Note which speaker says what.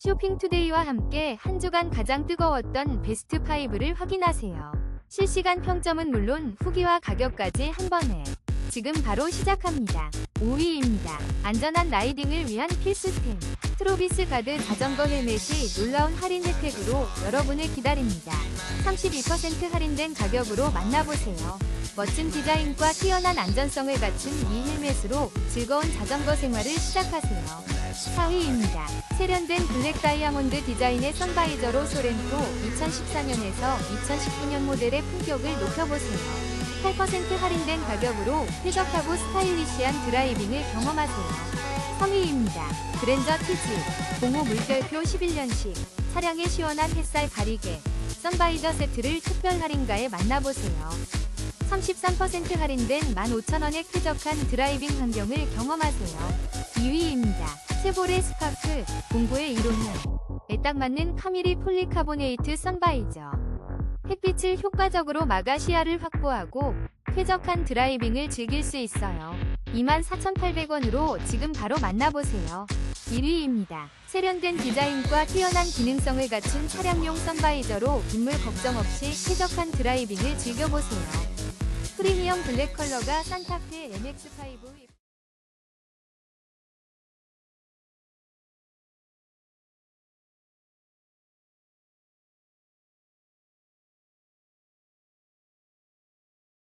Speaker 1: 쇼핑투데이와 함께 한 주간 가장 뜨거웠던 베스트 5를 확인하세요. 실시간 평점은 물론 후기와 가격까지 한 번에 지금 바로 시작합니다. 5위입니다. 안전한 라이딩을 위한 필수템. 트로비스 가드 자전거 헬멧이 놀라운 할인 혜택으로 여러분을 기다립니다. 32% 할인된 가격으로 만나보세요. 멋진 디자인과 뛰어난 안전성을 갖춘 이 헬멧으로 즐거운 자전거 생활을 시작하세요. 4위입니다. 세련된 블랙 다이아몬드 디자인의 선바이저로 소렌토 2014년에서 2019년 모델의 품격을 높여보세요. 8% 할인된 가격으로 쾌적하고 스타일리시한 드라이빙을 경험하세요. 3위입니다. 그랜저 티즈 공호 물결표 11년식 차량의 시원한 햇살 가리개 선바이저 세트를 특별 할인가에 만나보세요. 33% 할인된 15,000원의 쾌적한 드라이빙 환경을 경험하세요. 2위입니다. 세보레 스파크 공고의 이론은 에딱 맞는 카미리 폴리카보네이트 선바이저 햇빛을 효과적으로 막아 시야를 확보하고 쾌적한 드라이빙을 즐길 수 있어요. 24,800원으로 지금 바로 만나보세요. 1위입니다. 세련된 디자인과 뛰어난 기능성을 갖춘 차량용 선바이저로 빗물 걱정 없이 쾌적한 드라이빙을 즐겨보세요. 프리미엄 블랙 컬러가 산타페 MX5